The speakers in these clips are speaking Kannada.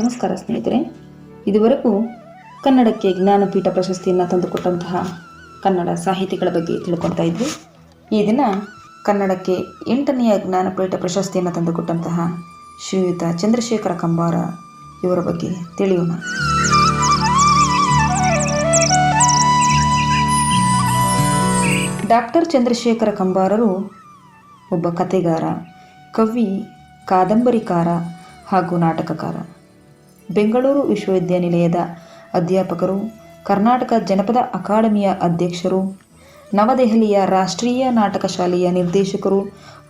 ನಮಸ್ಕಾರ ಸ್ನೇಹಿತರೆ. ಇದುವರೆಗೂ ಕನ್ನಡಕ್ಕೆ ಜ್ಞಾನಪೀಠ ಪ್ರಶಸ್ತಿಯನ್ನು ತಂದುಕೊಟ್ಟಂತಹ ಕನ್ನಡ ಸಾಹಿತಿಗಳ ಬಗ್ಗೆ ತಿಳ್ಕೊತಾ ಇದ್ವಿ. ಈ ದಿನ ಕನ್ನಡಕ್ಕೆ ಎಂಟನೆಯ ಜ್ಞಾನಪೀಠ ಪ್ರಶಸ್ತಿಯನ್ನು ತಂದುಕೊಟ್ಟಂತಹ ಶ್ರೀಯುತ ಚಂದ್ರಶೇಖರ ಕಂಬಾರ ಇವರ ಬಗ್ಗೆ ತಿಳಿಯೋಣ. ಡಾಕ್ಟರ್ ಚಂದ್ರಶೇಖರ ಕಂಬಾರರು ಒಬ್ಬ ಕತೆಗಾರ ಕವಿ, ಕಾದಂಬರಿಕಾರ ಹಾಗೂ ನಾಟಕಕಾರ. ಬೆಂಗಳೂರು ವಿಶ್ವವಿದ್ಯಾನಿಲಯದ ಅಧ್ಯಾಪಕರು, ಕರ್ನಾಟಕ ಜನಪದ ಅಕಾಡೆಮಿಯ ಅಧ್ಯಕ್ಷರು, ನವದೆಹಲಿಯ ರಾಷ್ಟ್ರೀಯ ನಾಟಕ ಶಾಲೆಯ ನಿರ್ದೇಶಕರು,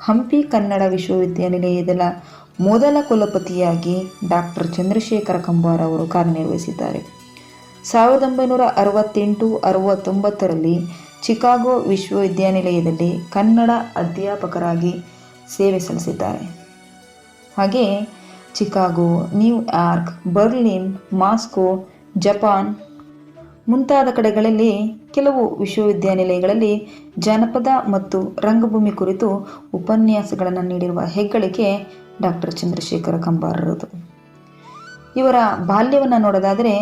ಹಂಪಿ ಕನ್ನಡ ವಿಶ್ವವಿದ್ಯಾನಿಲಯದ ಮೊದಲ ಕುಲಪತಿಯಾಗಿ ಡಾಕ್ಟರ್ ಚಂದ್ರಶೇಖರ ಕಂಬಾರ ಅವರು ಕಾರ್ಯನಿರ್ವಹಿಸಿದ್ದಾರೆ. ಸಾವಿರದ ಒಂಬೈನೂರ ಅರವತ್ತೆಂಟು ಅರವತ್ತೊಂಬತ್ತರಲ್ಲಿ ಚಿಕಾಗೋ ವಿಶ್ವವಿದ್ಯಾನಿಲಯದಲ್ಲಿ ಕನ್ನಡ ಅಧ್ಯಾಪಕರಾಗಿ ಸೇವೆ ಸಲ್ಲಿಸಿದ್ದಾರೆ. ಹಾಗೆಯೇ Chicago New York Berlin, Moscow, Japan ಮುಂತಾದ ಕಡೆಗಳಲ್ಲಿ ಕೆಲವು ವಿಶ್ವವಿದ್ಯಾನಿಲಯಗಳಲ್ಲಿ ಜಾನಪದ ಮತ್ತು ರಂಗಭೂಮಿ ಕುರಿತು ಉಪನ್ಯಾಸಗಳನ್ನು ನೀಡಿರುವ ಹೆಗ್ಗಳಿಕೆ ಡಾಕ್ಟರ್ ಚಂದ್ರಶೇಖರ ಕಂಬಾರರದು. ಇವರ ಬಾಲ್ಯವನ್ನು ನೋಡೋದಾದರೆ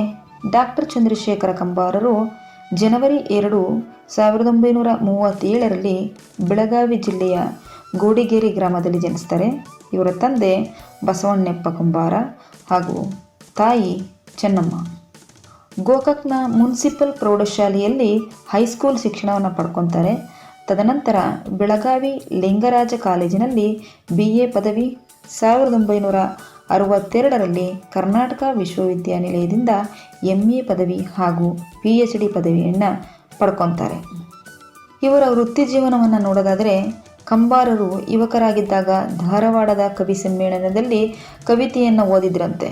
ಡಾಕ್ಟರ್ ಚಂದ್ರಶೇಖರ ಕಂಬಾರರು ಜನವರಿ ಎರಡು ಸಾವಿರದ ಒಂಬೈನೂರ ಮೂವತ್ತೇಳರಲ್ಲಿ ಬೆಳಗಾವಿ ಜಿಲ್ಲೆಯ ಗೋಡಿಗೇರಿ ಗ್ರಾಮದಲ್ಲಿ ಜನಿಸ್ತಾರೆ ಇವರ ತಂದೆ ಬಸವಣ್ಣಪ್ಪ ಕುಂಬಾರ ಹಾಗೂ ತಾಯಿ ಚೆನ್ನಮ್ಮ. ಗೋಕಾಕ್ನ ಮುನ್ಸಿಪಲ್ ಪ್ರೌಢಶಾಲೆಯಲ್ಲಿ ಹೈಸ್ಕೂಲ್ ಶಿಕ್ಷಣವನ್ನು ಪಡ್ಕೊತಾರೆ. ತದನಂತರ ಬೆಳಗಾವಿ ಲಿಂಗರಾಜ ಕಾಲೇಜಿನಲ್ಲಿ ಬಿ ಎ ಪದವಿ ಸಾವಿರದ ಒಂಬೈನೂರ ಅರವತ್ತೆರಡರಲ್ಲಿ ಕರ್ನಾಟಕ ವಿಶ್ವವಿದ್ಯಾನಿಲಯದಿಂದ ಎಂ ಎ ಪದವಿ ಹಾಗೂ ಪಿ ಎಚ್ ಡಿ ಪದವಿಯನ್ನು ಪಡ್ಕೊತಾರೆ. ಇವರ ವೃತ್ತಿ ಜೀವನವನ್ನು ನೋಡೋದಾದರೆ ಕಂಬಾರರು ಯುವಕರಾಗಿದ್ದಾಗ ಧಾರವಾಡದ ಕವಿ ಸಮ್ಮೇಳನದಲ್ಲಿ ಕವಿತೆಯನ್ನು ಓದಿದ್ರಂತೆ.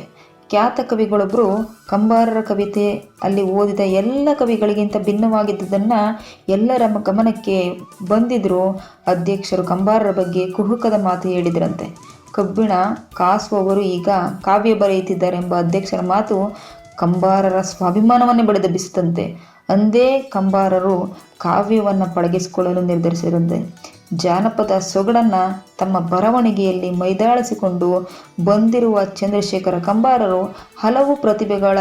ಖ್ಯಾತ ಕವಿಗಳೊಬ್ಬರು ಕಂಬಾರರ ಕವಿತೆ, ಅಲ್ಲಿ ಓದಿದ ಎಲ್ಲ ಕವಿಗಳಿಗಿಂತ ಭಿನ್ನವಾಗಿದ್ದುದನ್ನು ಎಲ್ಲರ ಗಮನಕ್ಕೆ ಬಂದಿದ್ದರು ಅಧ್ಯಕ್ಷರು ಕಂಬಾರರ ಬಗ್ಗೆ ಕುಹುಕದ ಮಾತು ಹೇಳಿದ್ರಂತೆ. ಕಬ್ಬಿಣ ಕಾಸುವವರು ಈಗ ಕಾವ್ಯ ಬರೆಯುತ್ತಿದ್ದಾರೆಂಬ ಅಧ್ಯಕ್ಷರ ಮಾತು ಕಂಬಾರರ ಸ್ವಾಭಿಮಾನವನ್ನೇ ಬಡಿದೆಬ್ಬಿಸಿತಂತೆ ಅಂದೇ ಕಂಬಾರರು ಕಾವ್ಯವನ್ನು ಪಳಗಿಸಿಕೊಳ್ಳಲು ನಿರ್ಧರಿಸಿರಂತೆ ಜಾನಪದ ಸೊಗಡನ್ನು ತಮ್ಮ ಬರವಣಿಗೆಯಲ್ಲಿ ಮೈದಾಳಿಸಿಕೊಂಡು ಬಂದಿರುವ ಚಂದ್ರಶೇಖರ ಕಂಬಾರರು ಹಲವು ಪ್ರತಿಭೆಗಳ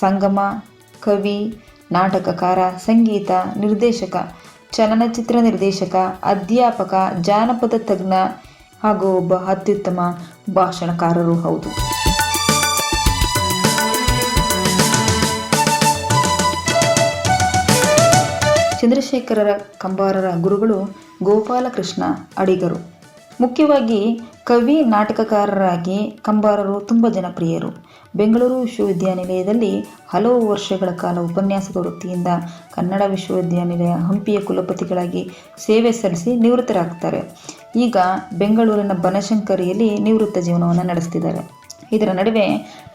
ಸಂಗಮ, ಕವಿ, ನಾಟಕಕಾರ, ಸಂಗೀತ ನಿರ್ದೇಶಕ, ಚಲನಚಿತ್ರ ನಿರ್ದೇಶಕ, ಅಧ್ಯಾಪಕ, ಜಾನಪದ ತಜ್ಞ ಹಾಗೂ ಒಬ್ಬ ಅತ್ಯುತ್ತಮ ಭಾಷಣಕಾರರು ಹೌದು. ಚಂದ್ರಶೇಖರರ ಕಂಬಾರರ ಗುರುಗಳು ಗೋಪಾಲಕೃಷ್ಣ ಅಡಿಗರು. ಮುಖ್ಯವಾಗಿ ಕವಿ ನಾಟಕಕಾರರಾಗಿ ಕಂಬಾರರು ತುಂಬ ಜನಪ್ರಿಯರು. ಬೆಂಗಳೂರು ವಿಶ್ವವಿದ್ಯಾನಿಲಯದಲ್ಲಿ ಹಲವು ವರ್ಷಗಳ ಕಾಲ ಉಪನ್ಯಾಸಕ ವೃತ್ತಿಯಿಂದ ಕನ್ನಡ ವಿಶ್ವವಿದ್ಯಾನಿಲಯ ಹಂಪಿಯ ಕುಲಪತಿಗಳಾಗಿ ಸೇವೆ ಸಲ್ಲಿಸಿ ನಿವೃತ್ತರಾಗ್ತಾರೆ. ಈಗ ಬೆಂಗಳೂರಿನ ಬನಶಂಕರಿಯಲ್ಲಿ ನಿವೃತ್ತ ಜೀವನವನ್ನು ನಡೆಸ್ತಿದ್ದಾರೆ. ಇದರ ನಡುವೆ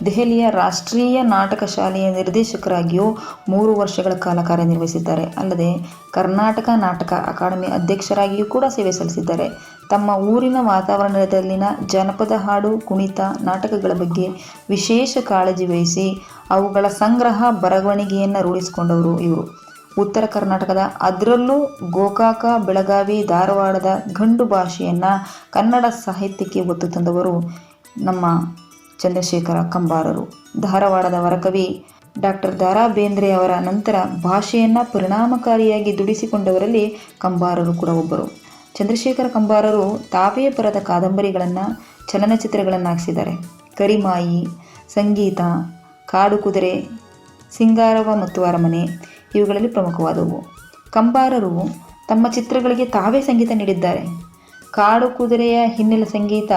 ದೆಹಲಿಯ ರಾಷ್ಟ್ರೀಯ ನಾಟಕ ಶಾಲೆಯ ನಿರ್ದೇಶಕರಾಗಿಯೂ ಮೂರು ವರ್ಷಗಳ ಕಾಲ ಕಾರ್ಯನಿರ್ವಹಿಸಿದ್ದಾರೆ. ಅಲ್ಲದೆ ಕರ್ನಾಟಕ ನಾಟಕ ಅಕಾಡೆಮಿ ಅಧ್ಯಕ್ಷರಾಗಿಯೂ ಕೂಡ ಸೇವೆ ಸಲ್ಲಿಸಿದ್ದಾರೆ. ತಮ್ಮ ಊರಿನ ವಾತಾವರಣದಲ್ಲಿನ ಜನಪದ ಹಾಡು, ಕುಣಿತ, ನಾಟಕಗಳ ಬಗ್ಗೆ ವಿಶೇಷ ಕಾಳಜಿ ವಹಿಸಿ ಅವುಗಳ ಸಂಗ್ರಹ ಬರವಣಿಗೆಯನ್ನು ರೂಢಿಸಿಕೊಂಡವರು ಇವರು. ಉತ್ತರ ಕರ್ನಾಟಕದ ಅದರಲ್ಲೂ ಗೋಕಾಕ, ಬೆಳಗಾವಿ, ಧಾರವಾಡದ ಗಂಡು ಭಾಷೆಯನ್ನು ಕನ್ನಡ ಸಾಹಿತ್ಯಕ್ಕೆ ಒತ್ತು ತಂದವರು ನಮ್ಮ ಚಂದ್ರಶೇಖರ ಕಂಬಾರರು. ಧಾರವಾಡದ ವರಕವಿ ಡಾಕ್ಟರ್ ದಾರಾ ಬೇಂದ್ರೆ ಅವರ ನಂತರ ಭಾಷೆಯನ್ನು ಪರಿಣಾಮಕಾರಿಯಾಗಿ ದುಡಿಸಿಕೊಂಡವರಲ್ಲಿ ಕಂಬಾರರು ಕೂಡ ಒಬ್ಬರು. ಚಂದ್ರಶೇಖರ ಕಂಬಾರರು ತಾವೇ ಪರದ ಕಾದಂಬರಿಗಳನ್ನು ಚಲನಚಿತ್ರಗಳನ್ನು ಹಾಕಿಸಿದ್ದಾರೆ ಕರಿಮಾಯಿ, ಸಂಗೀತ, ಕಾಡು ಕುದುರೆ, ಸಿಂಗಾರವ ಮತ್ತು ಅರಮನೆ ಇವುಗಳಲ್ಲಿ ಪ್ರಮುಖವಾದವು. ಕಂಬಾರರು ತಮ್ಮ ಚಿತ್ರಗಳಿಗೆ ತಾವೇ ಸಂಗೀತ ನೀಡಿದ್ದಾರೆ. ಕಾಡು ಕುದುರೆಯ ಹಿನ್ನೆಲೆ ಸಂಗೀತ,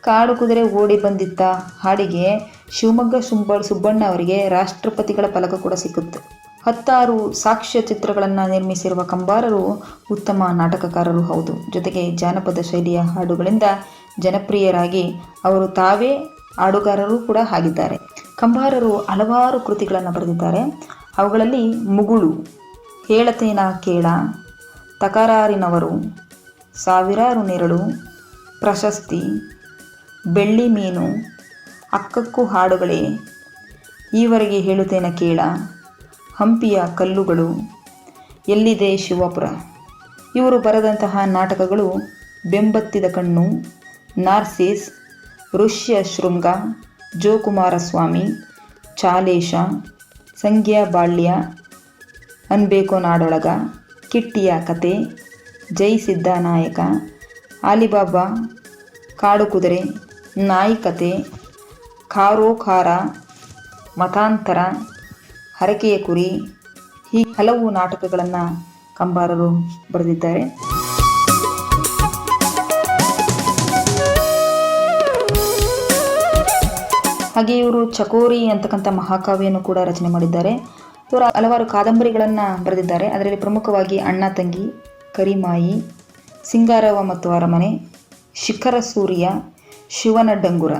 ಕಾಡು ಕುದುರೆ ಓಡಿ ಬಂದಿದ್ದ ಹಾಡಿಗೆ ಶಿವಮೊಗ್ಗ ಸುಬ್ಬ ಸುಬ್ಬಣ್ಣ ಅವರಿಗೆ ರಾಷ್ಟ್ರಪತಿಗಳ ಫಲಕ ಕೂಡ ಸಿಕ್ಕುತ್ತೆ. ಹತ್ತಾರು ಸಾಕ್ಷ್ಯ ಚಿತ್ರಗಳನ್ನು ನಿರ್ಮಿಸಿರುವ ಕಂಬಾರರು ಉತ್ತಮ ನಾಟಕಕಾರರು ಹೌದು. ಜೊತೆಗೆ ಜಾನಪದ ಶೈಲಿಯ ಹಾಡುಗಳಿಂದ ಜನಪ್ರಿಯರಾಗಿ ಅವರು ತಾವೇ ಹಾಡುಗಾರರು ಕೂಡ ಆಗಿದ್ದಾರೆ. ಕಂಬಾರರು ಹಲವಾರು ಕೃತಿಗಳನ್ನು ಬರೆದಿದ್ದಾರೆ. ಅವುಗಳಲ್ಲಿ ಮುಗುಳು, ಹೇಳತೇನ ಕೇಳ, ತಕರಾರಿನವರು ಸಾವಿರಾರು ನೆರಳು, ಪ್ರಶಸ್ತಿ, ಬೆಳ್ಳಿ ಮೀನು, ಅಕ್ಕಕ್ಕೂ ಹಾಡುಗಳೇ. ಈವರೆಗೆ ಹೇಳುತ್ತೇನ ಕೇಳ, ಹಂಪಿಯ ಕಲ್ಲುಗಳು, ಎಲ್ಲಿದೆ ಶಿವಪುರ? ಇವರು ಬರೆದಂತಹ ನಾಟಕಗಳು ಬೆಂಬತ್ತಿದ ಕಣ್ಣು, ನಾರ್ಸಿಸ್, ಋಷ್ಯ ಶೃಂಗ, ಜೋಕುಮಾರಸ್ವಾಮಿ, ಚಾಲೇಶ ಸಂಗ್ಯಾ ಬಾಳ್ಯ, ಅನ್ಬೇಕೋ ನಾಡೊಳಗ, ಕಿಟ್ಟಿಯ ಕತೆ ಜೈ ಸಿದ್ಧಾನಾಯಕ ಆಲಿಬಾಬಾ, ಕಾಡು ಕುದುರೆ, ನಾಯಿಕತೆ ಖಾರೋ ಖಾರ ಮತಾಂತರ, ಹರಕೆಯ ಕುರಿ ಈ ಹಲವು ನಾಟಕಗಳನ್ನು ಕಂಬಾರರು ಬರೆದಿದ್ದಾರೆ. ಹಾಗೆ ಇವರು ಚಕೋರಿ ಅಂತಕ್ಕಂಥ ಮಹಾಕಾವ್ಯವನ್ನು ಕೂಡ ರಚನೆ ಮಾಡಿದ್ದಾರೆ. ಇವರು ಹಲವಾರು ಕಾದಂಬರಿಗಳನ್ನು ಬರೆದಿದ್ದಾರೆ. ಅದರಲ್ಲಿ ಪ್ರಮುಖವಾಗಿ ಅಣ್ಣ, ತಂಗಿ ಕರಿಮಾಯಿ, ಸಿಂಗಾರವ ಮತ್ತು ಅರಮನೆ, ಶಿಖರ ಸೂರ್ಯ, ಶಿವನ ಡಂಗುರ.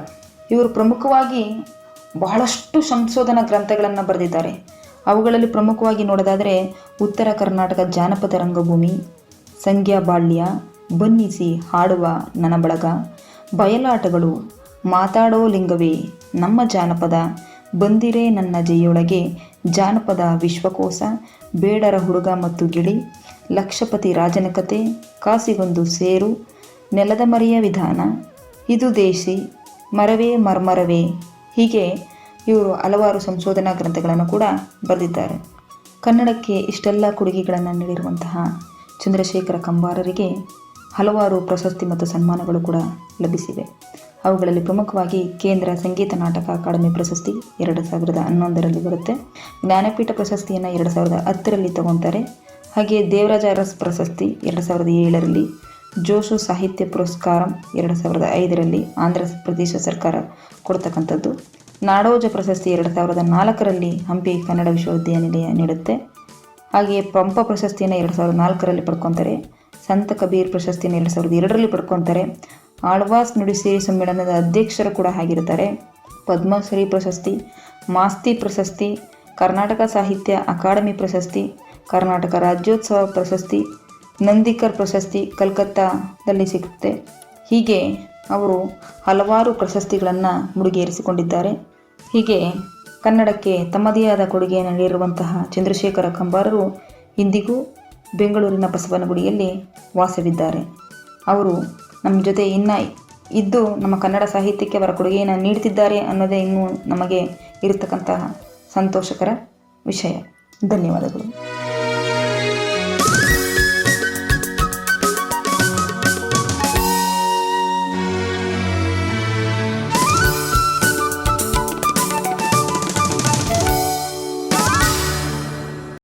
ಇವರು ಪ್ರಮುಖವಾಗಿ ಬಹಳಷ್ಟು ಸಂಶೋಧನಾ ಗ್ರಂಥಗಳನ್ನು ಬರೆದಿದ್ದಾರೆ. ಅವುಗಳಲ್ಲಿ ಪ್ರಮುಖವಾಗಿ ನೋಡೋದಾದರೆ ಉತ್ತರ ಕರ್ನಾಟಕ ಜಾನಪದ ರಂಗಭೂಮಿ ಸಂಖ್ಯಾ ಬಾಳ್ಯ, ಬನ್ನಿಸಿ ಹಾಡುವ ನನಬಳಗ, ಬಯಲಾಟಗಳು, ಮಾತಾಡೋ ಲಿಂಗವೇ ನಮ್ಮ ಜಾನಪದ, ಬಂದಿರೇ ನನ್ನ ಜೈಯೊಳಗೆ ಜಾನಪದ ವಿಶ್ವಕೋಶ, ಬೇಡರ ಹುಡುಗ ಮತ್ತು ಗಿಳಿ ಲಕ್ಷಪತಿ ರಾಜನ ಕತೆ, ಕಾಸಿಗೊಂದು ಸೇರು, ನೆಲದ ಮರೆಯ ವಿಧಾನ, ಇದು ದೇಶಿ, ಮರವೇ ಮರ್ಮರವೇ. ಹೀಗೆ ಇವರು ಹಲವಾರು ಸಂಶೋಧನಾ ಗ್ರಂಥಗಳನ್ನು ಕೂಡ ಬರೆದಿದ್ದಾರೆ. ಕನ್ನಡಕ್ಕೆ ಇಷ್ಟೆಲ್ಲ ಕೊಡುಗೆಗಳನ್ನು ನೀಡಿರುವಂತಹ ಚಂದ್ರಶೇಖರ ಕಂಬಾರರಿಗೆ ಹಲವಾರು ಪ್ರಶಸ್ತಿ ಮತ್ತು ಸನ್ಮಾನಗಳು ಕೂಡ ಲಭಿಸಿವೆ. ಅವುಗಳಲ್ಲಿ ಪ್ರಮುಖವಾಗಿ ಕೇಂದ್ರ ಸಂಗೀತ ನಾಟಕ ಅಕಾಡೆಮಿ ಪ್ರಶಸ್ತಿ ಎರಡು ಸಾವಿರದ ಹನ್ನೊಂದರಲ್ಲಿ ಬರುತ್ತೆ. ಜ್ಞಾನಪೀಠ ಪ್ರಶಸ್ತಿಯನ್ನು ಎರಡು ಸಾವಿರದ ಹತ್ತರಲ್ಲಿ ತಗೊತಾರೆ. ಹಾಗೆ ದೇವರಾಜ ಅರಸ್ ಪ್ರಶಸ್ತಿ ಎರಡು ಸಾವಿರದ ಏಳರಲ್ಲಿ, ಜೋಶು ಸಾಹಿತ್ಯ ಪುರಸ್ಕಾರ ಎರಡು ಸಾವಿರದ ಐದರಲ್ಲಿ ಆಂಧ್ರ ಪ್ರದೇಶ ಸರ್ಕಾರ ಕೊಡ್ತಕ್ಕಂಥದ್ದು. ನಾಡೋಜ ಪ್ರಶಸ್ತಿ ಎರಡು ಸಾವಿರದ ನಾಲ್ಕರಲ್ಲಿ ಹಂಪಿ ಕನ್ನಡ ವಿಶ್ವವಿದ್ಯಾನಿಲಯ ನೀಡುತ್ತೆ. ಹಾಗೆಯೇ ಪಂಪ ಪ್ರಶಸ್ತಿಯನ್ನು ಎರಡು ಸಾವಿರದ ನಾಲ್ಕರಲ್ಲಿ ಪಡ್ಕೊತಾರೆ. ಸಂತ ಕಬೀರ್ ಪ್ರಶಸ್ತಿಯನ್ನು ಎರಡು ಸಾವಿರದ ಎರಡರಲ್ಲಿ ಪಡ್ಕೊತಾರೆ. ಆಳ್ವಾಸ್ ನುಡಿಸಿರಿ ಸಮ್ಮೇಳನದ ಅಧ್ಯಕ್ಷರು ಕೂಡ ಆಗಿರ್ತಾರೆ. ಪದ್ಮಶ್ರೀ ಪ್ರಶಸ್ತಿ, ಮಾಸ್ತಿ ಪ್ರಶಸ್ತಿ, ಕರ್ನಾಟಕ ಸಾಹಿತ್ಯ ಅಕಾಡೆಮಿ ಪ್ರಶಸ್ತಿ ಕರ್ನಾಟಕ ರಾಜ್ಯೋತ್ಸವ ಪ್ರಶಸ್ತಿ, ನಂದಿಕರ್ ಪ್ರಶಸ್ತಿ ಕಲ್ಕತ್ತಾದಲ್ಲಿ ಸಿಗುತ್ತೆ. ಹೀಗೆ ಅವರು ಹಲವಾರು ಪ್ರಶಸ್ತಿಗಳನ್ನು ಮುಡಿಗೇರಿಸಿಕೊಂಡಿದ್ದಾರೆ. ಹೀಗೆ ಕನ್ನಡಕ್ಕೆ ತಮ್ಮದೇ ಆದ ಕೊಡುಗೆ ನೀಡಿರುವಂತಹ ಚಂದ್ರಶೇಖರ ಕಂಬಾರರು ಇಂದಿಗೂ ಬೆಂಗಳೂರಿನ ಬಸವನಗುಡಿಯಲ್ಲಿ ವಾಸವಿದ್ದಾರೆ. ಅವರು ನಮ್ಮ ಜೊತೆ ಇನ್ನೂ ಇದ್ದು ನಮ್ಮ ಕನ್ನಡ ಸಾಹಿತ್ಯಕ್ಕೆ ಅವರ ಕೊಡುಗೆಯನ್ನು ನೀಡುತ್ತಿದ್ದಾರೆ ಅನ್ನೋದೇ ಇನ್ನೂ ನಮಗೆ ಇರತಕ್ಕಂತಹ ಸಂತೋಷಕರ ವಿಷಯ. ಧನ್ಯವಾದಗಳು.